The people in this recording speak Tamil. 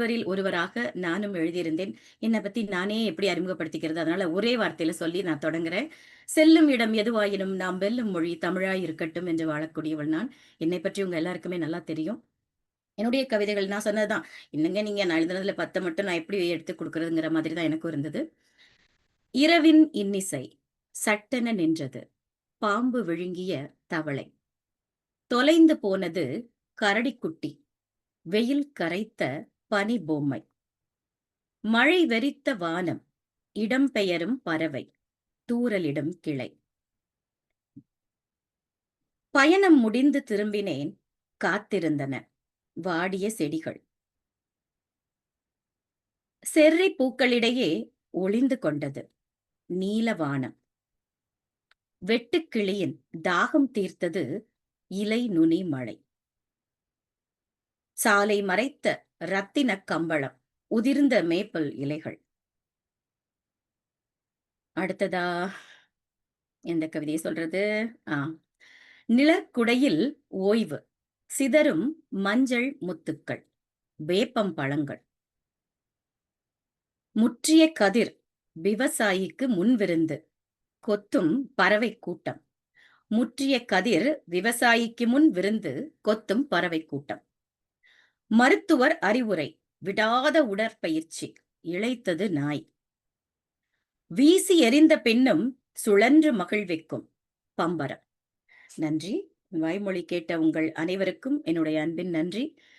வரில் ஒருவராக நானும் எழுதியிருந்தேன். என்னை பத்தி நானே எப்படி அறிமுகப்படுத்திக்கிறது? அதனால ஒரே வார்த்தையில சொல்லி நான் தொடங்குறேன். "செல்லும் இடம் எதுவாயினும் நாம் வெல்லும் மொழி தமிழாய் இருக்கட்டும்" என்று வாழக்கூடியவள் நான். என்னை பற்றி உங்க எல்லாருக்குமே நல்லா தெரியும். என்னுடைய கவிதைகள் நான் சொன்னதுதான். இன்னுங்க நீங்க நான் எழுதுனதுல 10 மட்டும் நான் எப்படி எடுத்து கொடுக்கறதுங்கிற மாதிரி தான் எனக்கும் இருந்தது. இரவின் இன்னிசை சட்டென நின்றது. பாம்பு விழுங்கிய தவளை. தொலைந்து போனது கரடிக்குட்டி. வெயில் கரைத்த பனி பொம்மை. மழை வெறித்த வானம். இடம்பெயரும் பறவை. தூரலிடும் கிளை. பயணம் முடிந்து திரும்பினேன். காத்திருந்தன. வாடிய செடிகள். செர்ரி பூக்களிடையே ஒளிந்து கொண்டது. நீல வானம். வெட்டுக்கிளியின் தாகம் தீர்த்தது இலை நுனி மழை. சாலை மறைத்த ரத்தினக் கம்பளம். உதிர்ந்த மேப்பிள் இலைகள். அடுத்ததா எந்த கவிதையை சொல்றது? ஆ. நிலக்குடையில் ஓய்வு. சிதறும் மஞ்சள் முத்துக்கள். வேப்பம் பழங்கள். முற்றிய கதிர் விவசாயிக்கு முன்விருந்து. கொத்தும் பறவை கூட்டம். முற்றிய கதிர் விவசாயிக்கு முன் விருந்து. கொத்தும் பறவைக் கூட்டம். மருத்துவர் அறிவுரை. விடாத உடற்பயிற்சி. இழைத்தது நாய். வீசி எறிந்த பின்னும் சுழன்று மகிழ்விக்கும் பம்பரம். நன்றி. வாய்மொழி கேட்ட உங்கள் அனைவருக்கும் என்னுடைய அன்பின் நன்றி.